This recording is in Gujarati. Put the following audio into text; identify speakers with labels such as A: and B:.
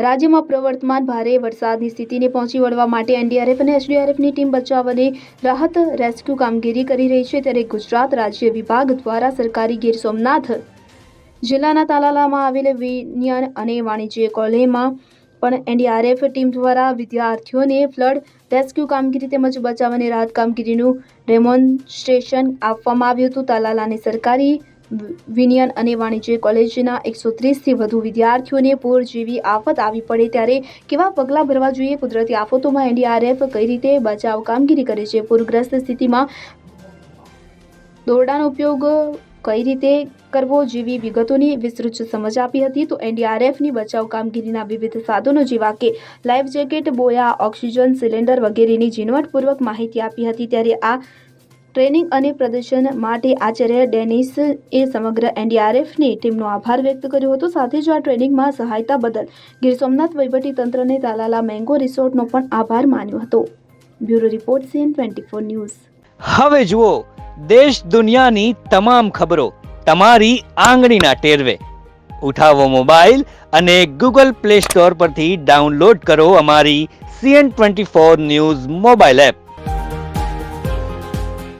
A: રાજ્યમાં પ્રવર્તમાન ભારે વરસાદની સ્થિતિને પહોંચી વળવા માટે એનડીઆરએફ અને એસડીઆરએફની ટીમ બચાવ અને રાહત રેસ્ક્યુ કામગીરી કરી રહી છે ત્યારે ગુજરાત રાજ્ય વિભાગ દ્વારા સરકારી ગીર સોમનાથ જિલ્લાના તાલાલામાં આવેલ વિજ્ઞાન અને વાણિજ્ય કોલેજમાં પણ એનડીઆરએફ ટીમ દ્વારા વિદ્યાર્થીઓને ફ્લડ રેસ્ક્યુ કામગીરી તેમજ બચાવ અને રાહત કામગીરીનું ડેમોન્સ્ટ્રેશન આપવામાં આવ્યું હતું. તાલાલાની સરકારી વિ- વિજ્ઞાન અને વાણિજ્ય કોલેજના એકસો ત્રીસથી વધુ વિદ્યાર્થીઓને પૂર જેવી આફત આવી પડે ત્યારે કેવા પગલાં ભરવા જોઈએ? કુદરતી આફતોમાં એનડીઆરએફ કઈ રીતે બચાવ કામગીરી કરે છે? પૂરગ્રસ્ત સ્થિતિમાં દોરડાનો ઉપયોગ કઈ રીતે કરવો? જેવી વિગતોની વિસ્તૃત સમજ આપી હતી તો એનડીઆરએફની બચાવ કામગીરીના વિવિધ સાધનો જેવા કે life jacket, buoy, oxygen cylinder વગેરેની ઝીણવટપૂર્વક માહિતી આપી હતી. ત્યારે આ ટ્રેનિંગ અને પ્રદર્શન માટે આચાર્ય ડેનિસ એ સમગ્ર એનડીઆરએફની ટીમનો આભાર વ્યક્ત કર્યો હતો. સાથે જ આ ટ્રેનિંગમાં સહાયતા બદલ ગીર સોમનાથ તંત્રને તાલાલા મેંગો રિસોર્ટનો પણ આભાર માન્યો હતો. Bureau report CN twenty four news.
B: હવે જુઓ, દેશ દુનિયાની તમામ ખબરો તમારી આંગળીના ટેરવે. ઉઠાવો મોબાઈલ અને ગૂગલ પ્લે સ્ટોર પરથી ડાઉનલોડ કરો અમારી CN twenty four news mobile app.